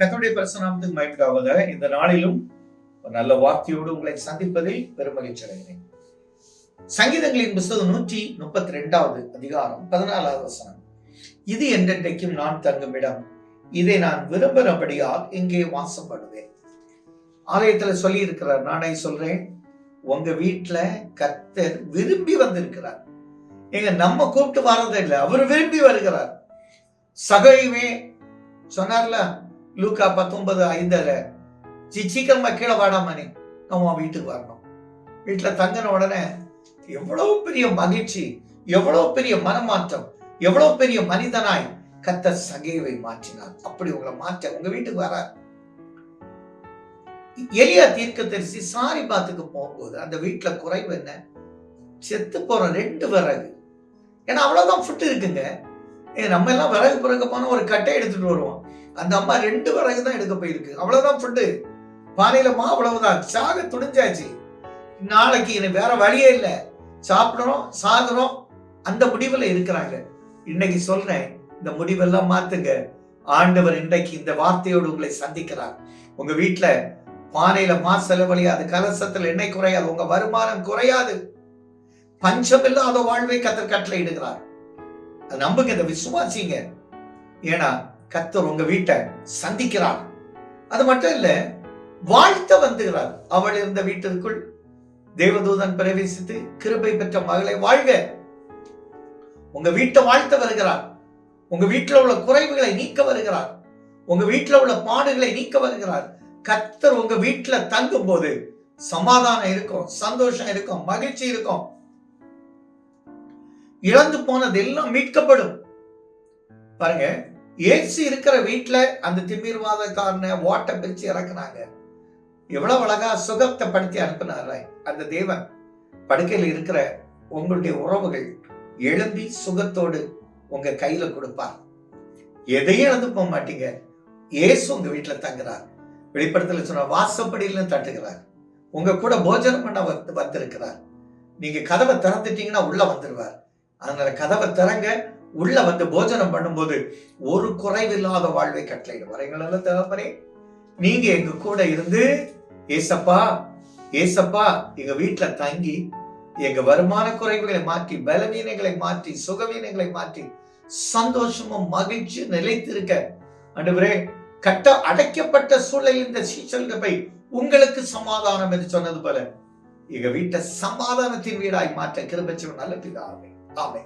கத்தோடைய பரிசுநாமத்துக்கு மயக்காவதாக இந்த நாளிலும் ஒரு நல்ல வார்த்தையோடு உங்களை சந்திப்பதில் பெருமகிழ்ச்சி அடைகிறேன். சங்கீதங்களின் புஸ்தகம் நூற்றி முப்பத்தி ரெண்டாவது அதிகாரம் பதினாலாவது வசனம். இது என்றென்றைக்கும் நான் தங்கும் இடம். இதை நான் விரும்புகிறபடியால் இங்கே வாசப்படுவேன். ஆலயத்துல சொல்லி இருக்கிறார் நானே சொல்றேன் உங்க வீட்டுல கத்தர் விரும்பி வந்திருக்கிறார். எங்க நம்ம கூப்பிட்டு வர்றதே இல்லை அவர் விரும்பி வருகிறார். சகையுமே சொன்னார்ல லூக்கா பத்தொன்பது ஐந்தில் சி- சீக்கிரமா கீழே வாடாமணி நம்ம வீட்டுக்கு வரணும் வீட்டில் தங்கின உடனே எவ்வளோ பெரிய மகிழ்ச்சி எவ்வளோ பெரிய மனமாற்றம் எவ்வளோ பெரிய மனிதனாய் கத்த சகைவை மாற்றினார் அப்படி உங்களை மாற்ற உங்க வீட்டுக்கு வர எளியா தீர்க்க தரிசி சாரி பாத்துக்கு போகும்போது அந்த வீட்டுல குறைவு என்ன செத்து போற ரெண்டு விறகு ஏன்னா அவ்வளவுதான் ஃபுட்டு இருக்குங்க ஏ, நம்ம எல்லாம் விறகு பிறகு போனா ஒரு கட்டை எடுத்துட்டு வருவோம் அந்த அம்மா ரெண்டு விறகு தான் எடுக்க போயிருக்கு. அவ்வளவுதான் ஃபுட்டு பானையில மா அவ்வளவுதான். சாக துணிஞ்சாச்சு. நாளைக்கு எனக்கு வேற வழியே இல்லை. சாப்பிடணும் சாகுறோம் அந்த முடிவில் இருக்கிறாங்க. இன்னைக்கு சொல்றேன் இந்த முடிவெல்லாம் மாத்துங்க. ஆண்டவர் இன்றைக்கு இந்த வார்த்தையோடு உங்களை சந்திக்கிறார். உங்க வீட்டுல பானையில மா செலவழியாது. கலசத்துல எண்ணெய் குறையாது. உங்க வருமானம் குறையாது. பஞ்சம் இல்லாத வாழ்வை கத்தர் கட்டளை இடுகிறார் நம்புங்க இந்த விசுவாசிங்க. ஏன்னா கத்தர் உங்க வீட்டை சந்திக்கிறார். அது மட்டும் இல்ல வாழ்த்த வந்துகிறார். அவள் இருந்த வீட்டிற்குள் தேவதூதன் பிரவேசித்து கிருபை பெற்ற மகளை வாழ்க. உங்க வீட்டை வாழ்த்த வருகிறார். உங்க வீட்டில் உள்ள குறைவுகளை நீக்க வருகிறார். உங்க வீட்டில் உள்ள பாடுகளை நீக்க வருகிறார். கத்தர் உங்க வீட்டில் தங்கும் போது சமாதானம் இருக்கும் சந்தோஷம் இருக்கும் மகிழ்ச்சி இருக்கும். இழந்து போனது எல்லாம் மீட்கப்படும். பாருங்க ஏசு இருக்கிற வீட்டில் அந்த திமிர்வாதக்காரனை ஓட்ட பிரித்து இறக்குனாங்க. எவ்வளவு அழகா சுகத்தை படுத்தி அனுப்பினார் அந்த தேவன். படுக்கையில் இருக்கிற உங்களுடைய உறவுகள் எழும்பி சுகத்தோடு உங்க கையில கொடுப்பார். எதையும் இழந்து போக மாட்டீங்க. ஏசு உங்க வீட்டுல தங்குறார். வெளிப்படத்துல சொன்ன வாசப்படியிலும் தட்டுகிறார். உங்க கூட போஜனம் பண்ண வந்து வந்திருக்கிறார். நீங்க கதவை திறந்துட்டீங்கன்னா உள்ள வந்துடுவார் அதனால கதவை திறங்க உள்ள வந்து போஜனம் பண்ணும்போது ஒரு குறைவில்லாத வாழ்வை கட்டளையிடுவார் எங்களெல்லாம் தகப்பனே நீங்க எங்க கூட இருந்து ஏசப்பா ஏசப்பா எங்க வீட்டுல தங்கி எங்க வருமான குறைவுகளை மாற்றி பலவீனங்களை மாற்றி சுகவீனங்களை மாற்றி சந்தோஷமும் மகிழ்ச்சி நிலைத்திருக்க அன்றுவரே கட்ட அடைக்கப்பட்ட சூழலில் இந்த சீசல் போய் உங்களுக்கு சமாதானம் என்று சொன்னது போல எங்க வீட்டை சமாதானத்தின் வீடாய் மாற்ற கிருபச்சவன் நல்ல பிதாவே. ஆமே